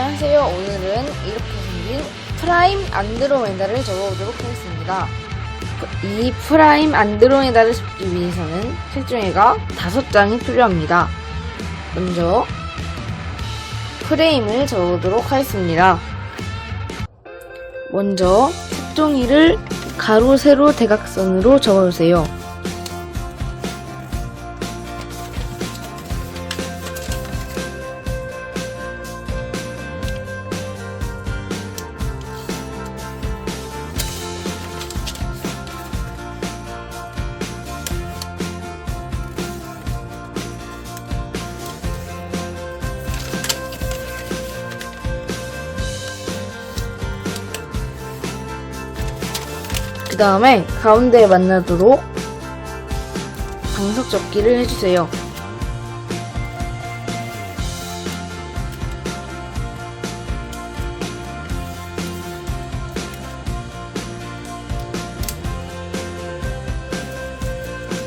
안녕하세요. 오늘은 이렇게 생긴 프라임 안드로메다를 적어보도록 하겠습니다. 이 프라임 안드로메다를 접기 위해서는 색종이가 다섯 장이 필요합니다. 먼저 프레임을 적어보도록 하겠습니다. 먼저 색종이를 가로, 세로, 대각선으로 적어주세요. 다음에 가운데에 만나도록 방석 접기를 해주세요.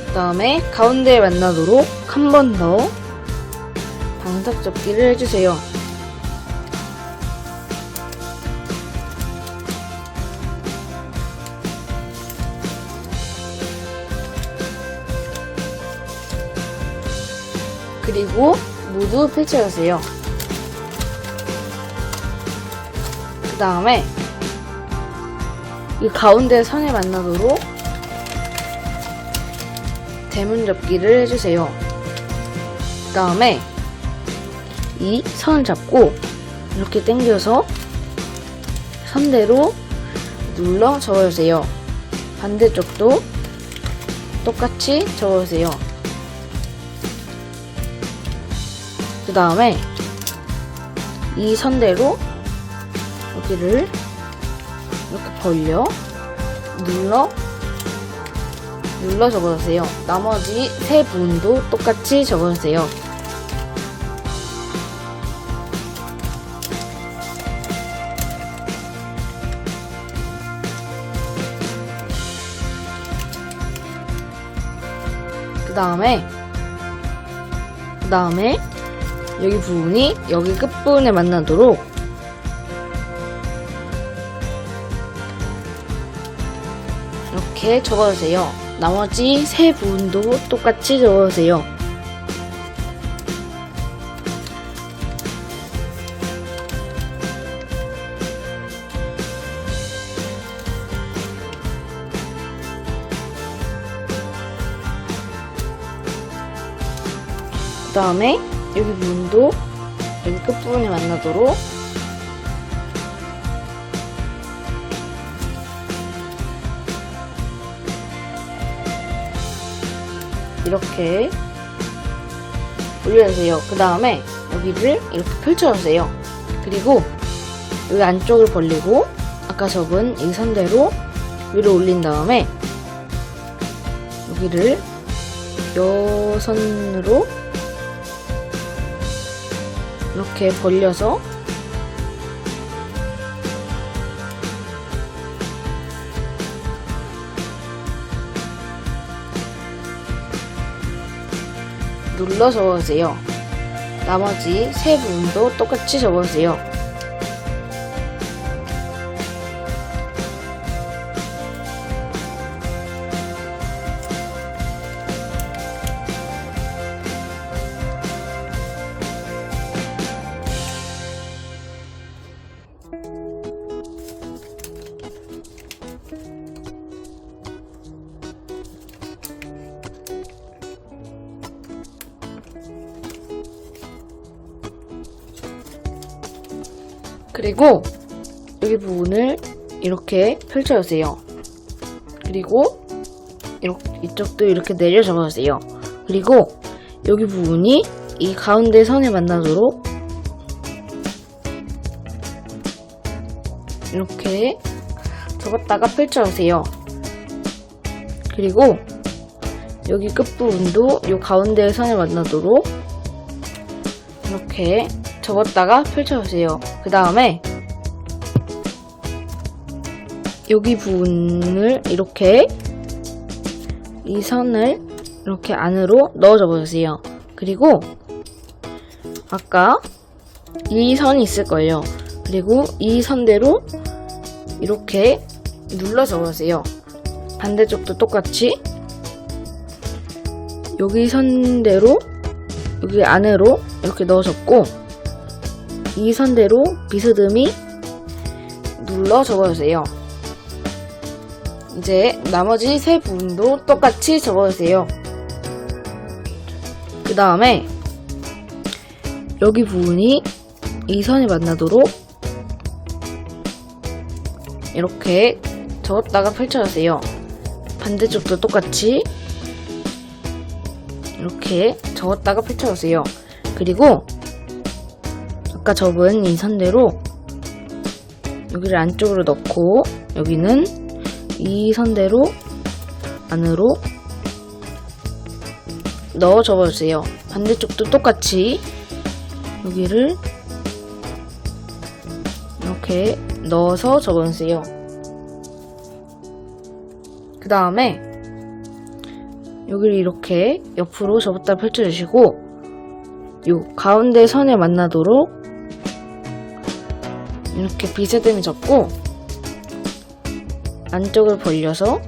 그 다음에 가운데에 만나도록 한 번 더 방석 접기를 해주세요. 그리고 모두 펼쳐주세요. 그 다음에 이 가운데 선에 만나도록 대문 접기를 해주세요. 그 다음에 이 선을 잡고 이렇게 당겨서 선대로 눌러 접어주세요. 반대쪽도 똑같이 접어주세요. 그 다음에 이 선대로 여기를 이렇게 벌려 눌러 눌러 적어주세요. 나머지 세 부분도 똑같이 적어주세요. 그 다음에 그 다음에 여기 부분이 여기 끝부분에 만나도록 이렇게 적어주세요. 나머지 세 부분도 똑같이 적어주세요. 그 다음에 여기 부분도 여기 끝부분에 만나도록 이렇게 올려주세요. 그 다음에 여기를 이렇게 펼쳐주세요. 그리고 여기 안쪽을 벌리고 아까 접은 이 선대로 위로 올린 다음에 여기를 여선으로 이렇게 벌려서 눌러 적어주세요. 나머지 세 부분도 똑같이 적어주세요. 그리고 여기 부분을 이렇게 펼쳐주세요. 그리고 이렇게 이쪽도 이렇게 내려 적어주세요. 그리고 여기 부분이 이 가운데 선에 만나도록 이렇게 접었다가 펼쳐주세요. 그리고 여기 끝부분도 이 가운데 선에 만나도록 이렇게 접었다가 펼쳐주세요. 그 다음에 여기 부분을 이렇게 이 선을 이렇게 안으로 넣어 접어주세요. 그리고 아까 이 선이 있을 거예요. 그리고 이 선대로 이렇게 눌러 접으세요. 반대쪽도 똑같이 여기 선대로 여기 안으로 이렇게 넣어 접고 이 선대로 비스듬히 눌러 접어주세요. 이제 나머지 세 부분도 똑같이 접어주세요. 그 다음에 여기 부분이 이 선이 만나도록 이렇게 접었다가 펼쳐주세요. 반대쪽도 똑같이 이렇게 접었다가 펼쳐주세요. 그리고 아까 접은 이 선대로 여기를 안쪽으로 넣고 여기는 이 선대로 안으로 넣어 접어주세요. 반대쪽도 똑같이 여기를 이렇게 넣어서 접어주세요. 그 다음에 여기를 이렇게 옆으로 접었다 펼쳐주시고 요 가운데 선에 만나도록 이렇게 비스듬히 접고 안쪽을 벌려서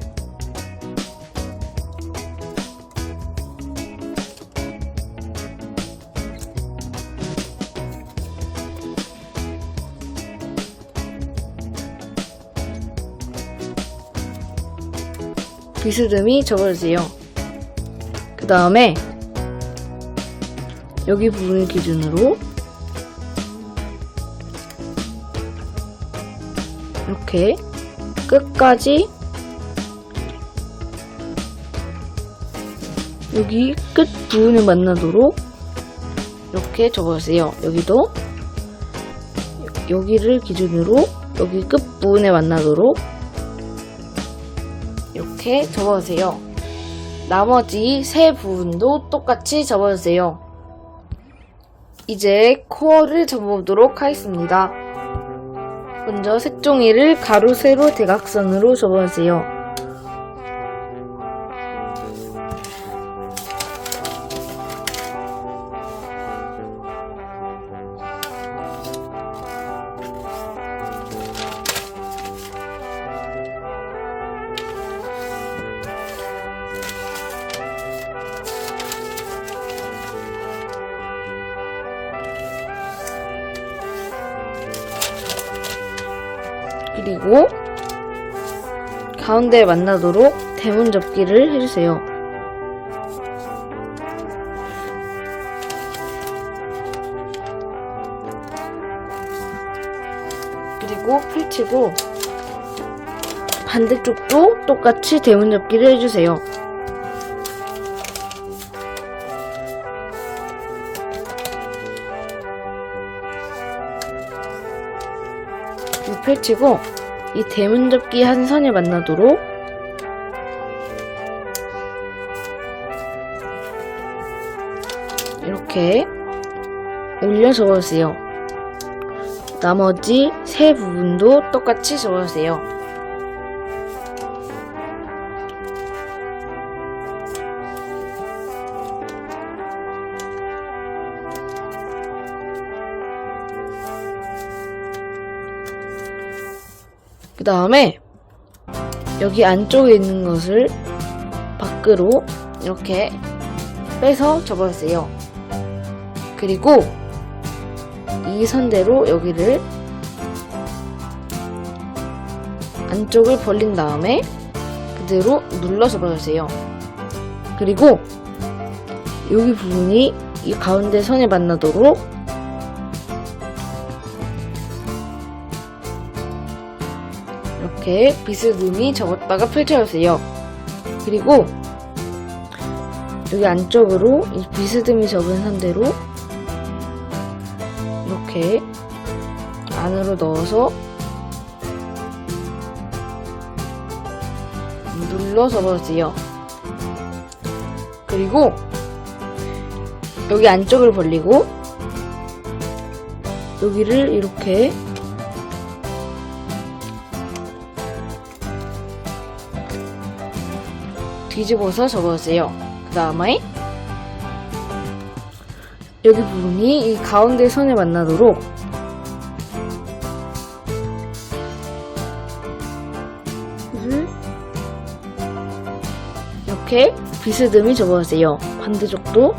비스듬히 접어주세요. 그 다음에 여기 부분을 기준으로 이렇게 끝까지 여기 끝 부분을 만나도록 이렇게 접어주세요. 여기도 여기를 기준으로 여기 끝 부분에 만나도록 이렇게 접어주세요. 나머지 세 부분도 똑같이 접어주세요. 이제 코어를 접어보도록 하겠습니다. 먼저 색종이를 가로, 세로, 대각선으로 접어주세요. 그리고 가운데 만나도록 대문 접기를 해주세요. 그리고 펼치고 반대쪽도 똑같이 대문 접기를 해주세요. 펼치고 이 대문 접기 한 선에 만나도록 이렇게 올려 접어주세요. 나머지 세 부분도 똑같이 접어주세요. 다음에 여기 안쪽에 있는 것을 밖으로 이렇게 빼서 접어주세요. 그리고 이 선대로 여기를 안쪽을 벌린 다음에 그대로 눌러 접어주세요. 그리고 여기 부분이 이 가운데 선에 만나도록 이렇게 비스듬히 접었다가 펼쳐주세요. 그리고 여기 안쪽으로 이 비스듬히 접은 선대로 이렇게 안으로 넣어서 눌러 접어주세요. 그리고 여기 안쪽을 벌리고 여기를 이렇게 뒤집어서 접어주세요. 그 다음에 여기 부분이 이 가운데 선에 만나도록 이렇게 비스듬히 접어주세요. 반대쪽도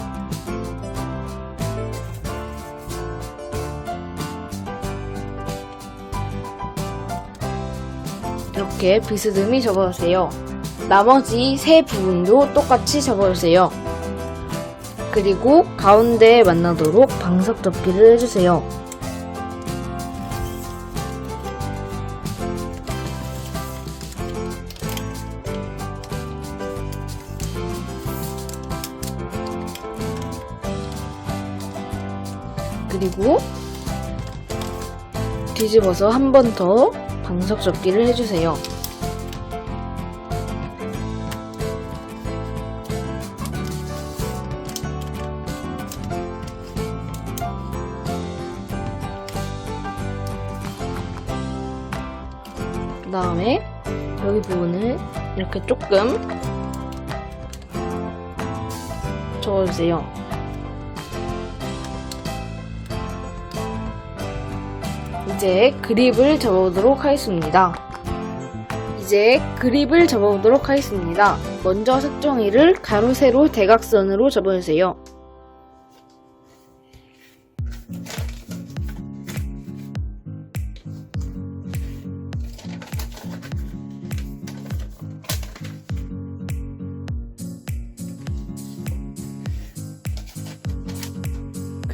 이렇게 비스듬히 접어주세요. 나머지 세 부분도 똑같이 접어주세요. 그리고 가운데에 만나도록 방석 접기를 해주세요. 그리고 뒤집어서 한 번 더 방석 접기를 해주세요. 이렇게 조금 접어주세요. 이제 그립을 접어보도록 하겠습니다. 이제 그립을 접어보도록 하겠습니다. 먼저 색종이를 가로, 세로, 대각선으로 접어주세요.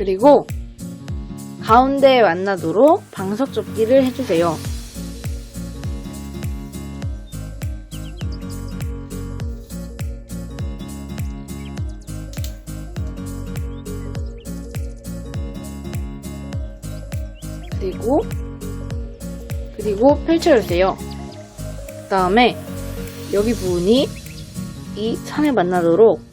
그리고 가운데에 만나도록 방석 접기를 해주세요. 그리고 그리고 펼쳐주세요. 그 다음에 여기 부분이 이 선에 만나도록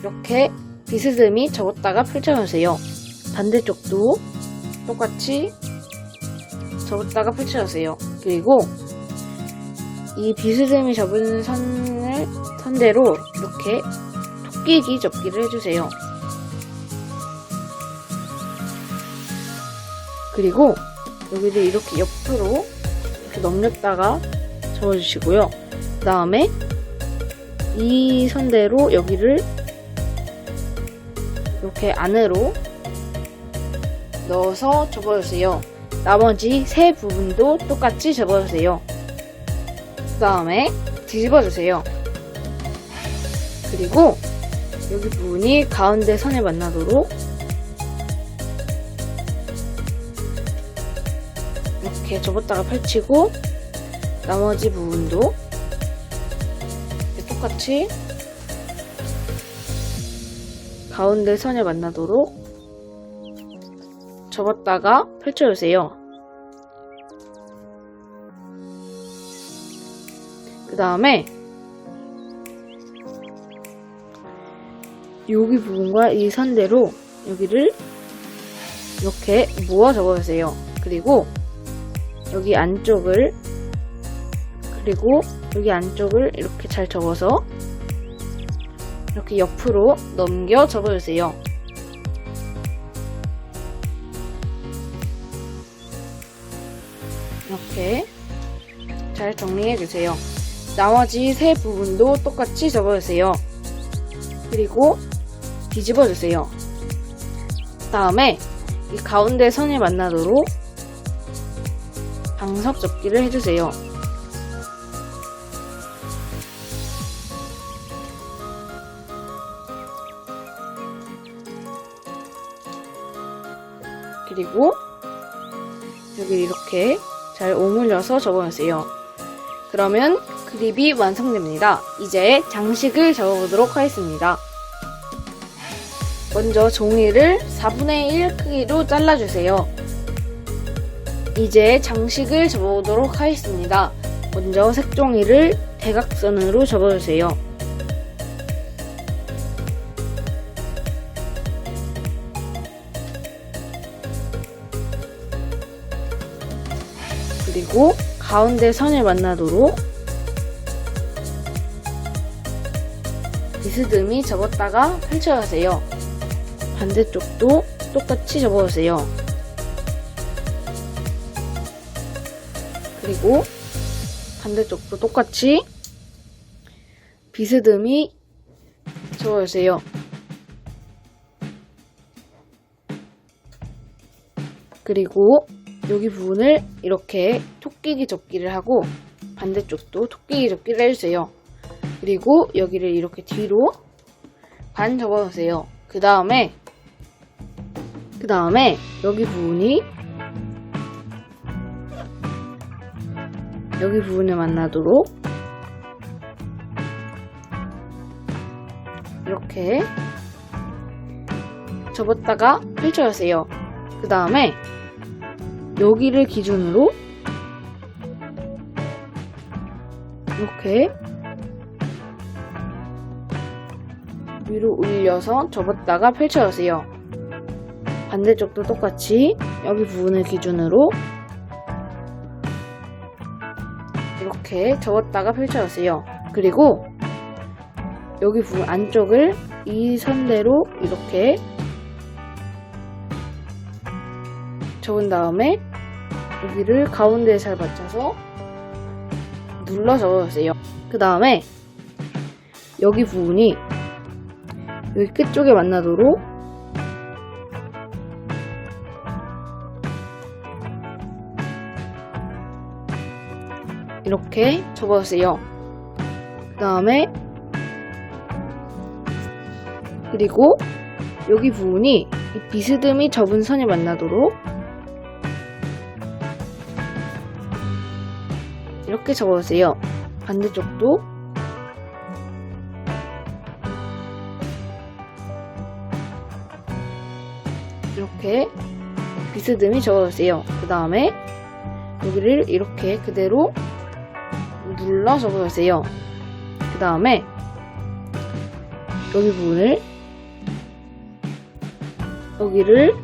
이렇게 비스듬히 접었다가 펼쳐주세요. 반대쪽도 똑같이 접었다가 펼쳐주세요. 그리고 이 비스듬히 접은 선을 선대로 이렇게 토끼기 접기를 해주세요. 그리고 여기를 이렇게 옆으로 이렇게 넘겼다가 접어주시고요. 그 다음에 이 선대로 여기를 이렇게 안으로 넣어서 접어주세요. 나머지 세 부분도 똑같이 접어주세요. 그 다음에 뒤집어주세요. 그리고 여기 부분이 가운데 선에 만나도록 이렇게 접었다가 펼치고 나머지 부분도 똑같이 가운데 선에 만나도록 접었다가 펼쳐주세요. 그 다음에 여기 부분과 이 선대로 여기를 이렇게 모아 접어주세요. 그리고 여기 안쪽을 그리고 여기 안쪽을 이렇게 잘 접어서 이렇게 옆으로 넘겨 접어주세요. 이렇게 잘 정리해주세요. 나머지 세 부분도 똑같이 접어주세요. 그리고 뒤집어주세요. 다음에 이 가운데 선을 만나도록 방석 접기를 해주세요. 이렇게 잘 오물려서 접어주세요. 그러면 그립이 완성됩니다. 이제 장식을 접어보도록 하겠습니다. 먼저 종이를 4분의 1 크기로 잘라주세요. 이제 장식을 접어보도록 하겠습니다. 먼저 색종이를 대각선으로 접어주세요. 그리고 가운데 선을 만나도록 비스듬히 접었다가 펼쳐주세요. 반대쪽도 똑같이 접어주세요. 그리고 반대쪽도 똑같이 비스듬히 접어주세요. 그리고 여기 부분을 이렇게 토끼기 접기를 하고 반대쪽도 토끼기 접기를 해주세요. 그리고 여기를 이렇게 뒤로 반 접어주세요. 그 다음에 그 다음에 여기 부분이 여기 부분을 만나도록 이렇게 접었다가 펼쳐주세요. 그 다음에 여기를 기준으로 이렇게 위로 올려서 접었다가 펼쳐주세요. 반대쪽도 똑같이 여기 부분을 기준으로 이렇게 접었다가 펼쳐주세요. 그리고 여기 부분 안쪽을 이 선대로 이렇게 접은 다음에 여기를 가운데에 잘 맞춰서 눌러 접어주세요. 그 다음에 여기 부분이 여기 끝 쪽에 만나도록 이렇게 접어주세요. 그 다음에 그리고 여기 부분이 이 비스듬히 접은 선이 만나도록 이렇게 접어주세요. 반대쪽도 이렇게 비스듬히 접어주세요. 그 다음에 여기를 이렇게 그대로 눌러 접어주세요. 그 다음에 여기 부분을 여기를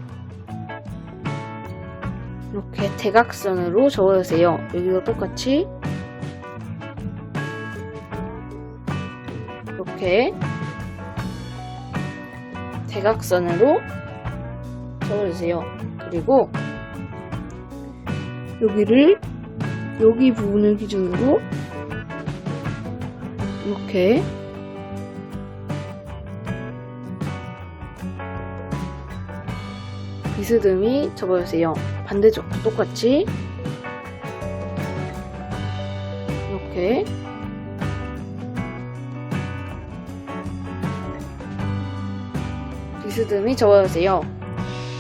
이렇게 대각선으로 접어주세요. 여기도 똑같이 이렇게 대각선으로 접어주세요. 그리고 여기를 여기 부분을 기준으로 이렇게 비스듬히 접어주세요. 반대쪽도 똑같이 이렇게 비스듬히 접어주세요.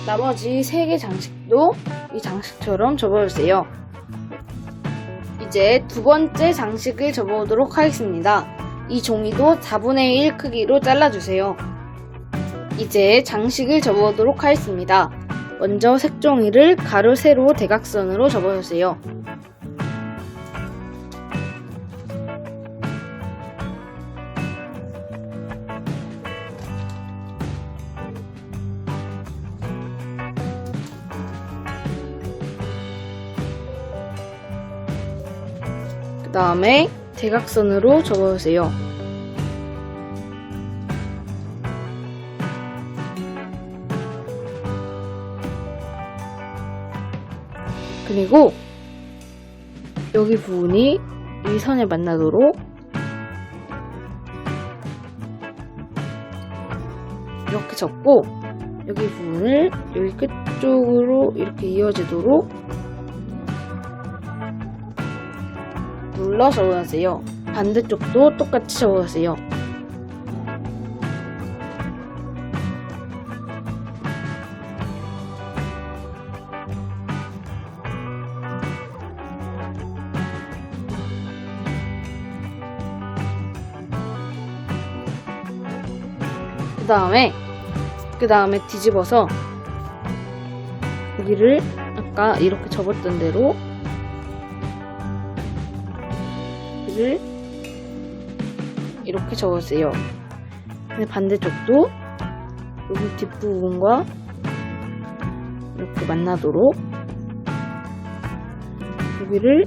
나머지 3개 장식도 이 장식처럼 접어주세요. 이제 두 번째 장식을 접어보도록 하겠습니다. 이 종이도 4분의 1 크기로 잘라주세요. 이제 장식을 접어보도록 하겠습니다. 먼저 색종이를 가로, 세로, 대각선으로 접어주세요. 다음에 대각선으로 접어주세요. 그리고 여기 부분이 이 선에 만나도록 이렇게 접고 여기 부분을 여기 끝쪽으로 이렇게 이어지도록 눌러 접어주세요. 반대쪽도 똑같이 접어주세요. 그 다음에 그 다음에 뒤집어서 여기를 아까 이렇게 접었던 대로 여기를 이렇게 접어주세요. 근데 반대쪽도 여기 뒷부분과 이렇게 만나도록 여기를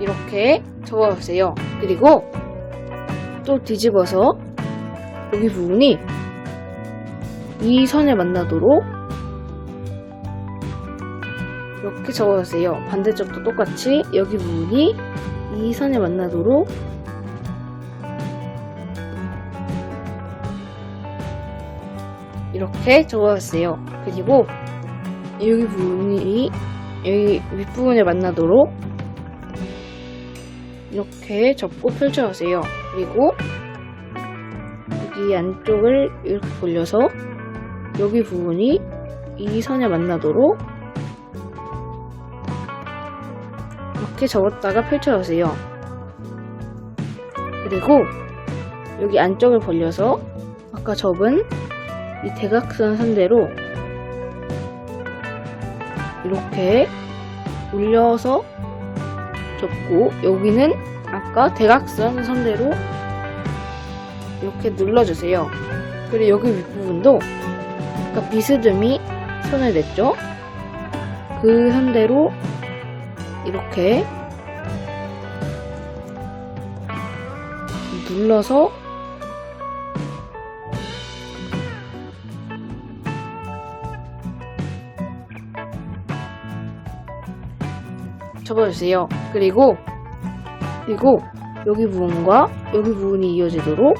이렇게 접어주세요. 그리고 또 뒤집어서 여기 부분이 이 선에 만나도록 이렇게 접어주세요. 반대쪽도 똑같이 여기 부분이 이 선에 만나도록 이렇게 접어주세요. 그리고 여기 부분이 여기 윗부분에 만나도록 이렇게 접고 펼쳐주세요. 그리고 여기 안쪽을 이렇게 돌려서 여기 부분이 이 선에 만나도록 이렇게 접었다가 펼쳐주세요. 그리고 여기 안쪽을 벌려서 아까 접은 이 대각선 선대로 이렇게 올려서 접고 여기는 아까 대각선 선대로 이렇게 눌러주세요. 그리고 여기 윗부분도 아까 비스듬히 손을 냈죠? 그 선대로 이렇게 눌러서 접어주세요. 그리고 그리고 여기 부분과 여기 부분이 이어지도록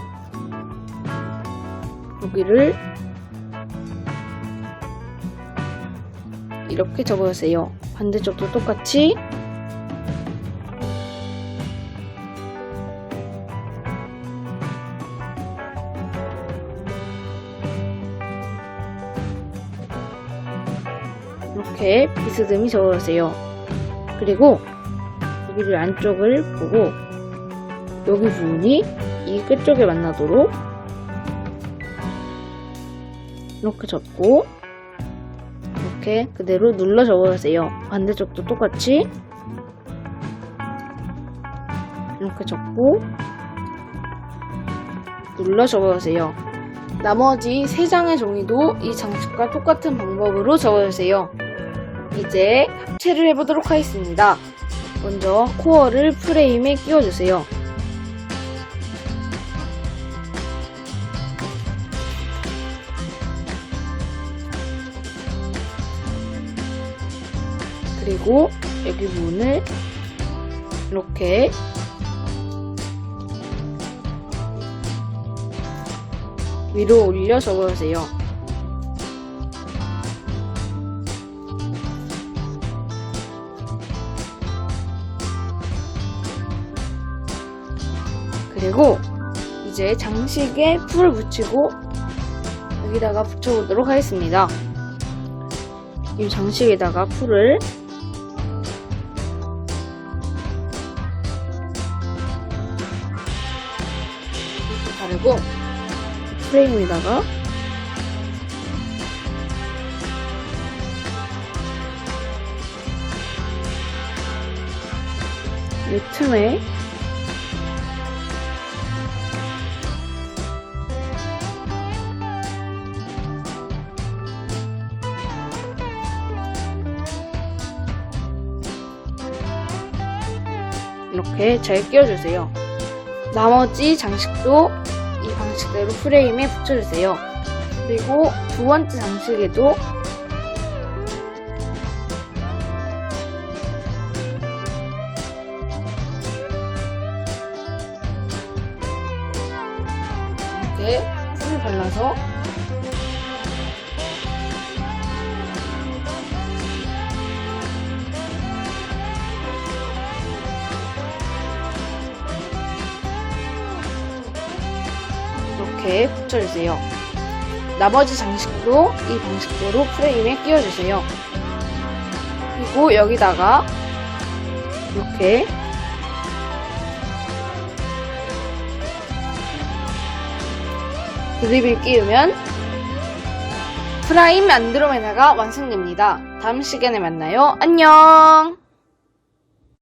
여기를 이렇게 접어주세요. 반대쪽도 똑같이 비스듬히 접어주세요. 그리고 여기를 안쪽을 보고 여기 부분이 이 끝쪽에 만나도록 이렇게 접고 이렇게 그대로 눌러 접어주세요. 반대쪽도 똑같이 이렇게 접고 눌러 접어주세요. 나머지 세 장의 종이도 이 장식과 똑같은 방법으로 접어주세요. 이제 합체를 해보도록 하겠습니다. 먼저 코어를 프레임에 끼워주세요. 그리고 여기 부분을 이렇게 위로 올려 접어주세요. 그리고 이제 장식에 풀을 붙이고 여기다가 붙여보도록 하겠습니다. 이 장식에다가 풀을 이렇게 바르고 프레임에다가 이 틈에 이렇게 잘 끼워주세요. 나머지 장식도 이 방식대로 프레임에 붙여주세요. 그리고 두 번째 장식에도 이렇게 풀을 발라서 이렇게 붙여주세요. 나머지 장식도 이 방식대로 프레임에 끼워주세요. 그리고 여기다가 이렇게 그립을 끼우면 프라임 안드로메다가 완성됩니다. 다음 시간에 만나요. 안녕!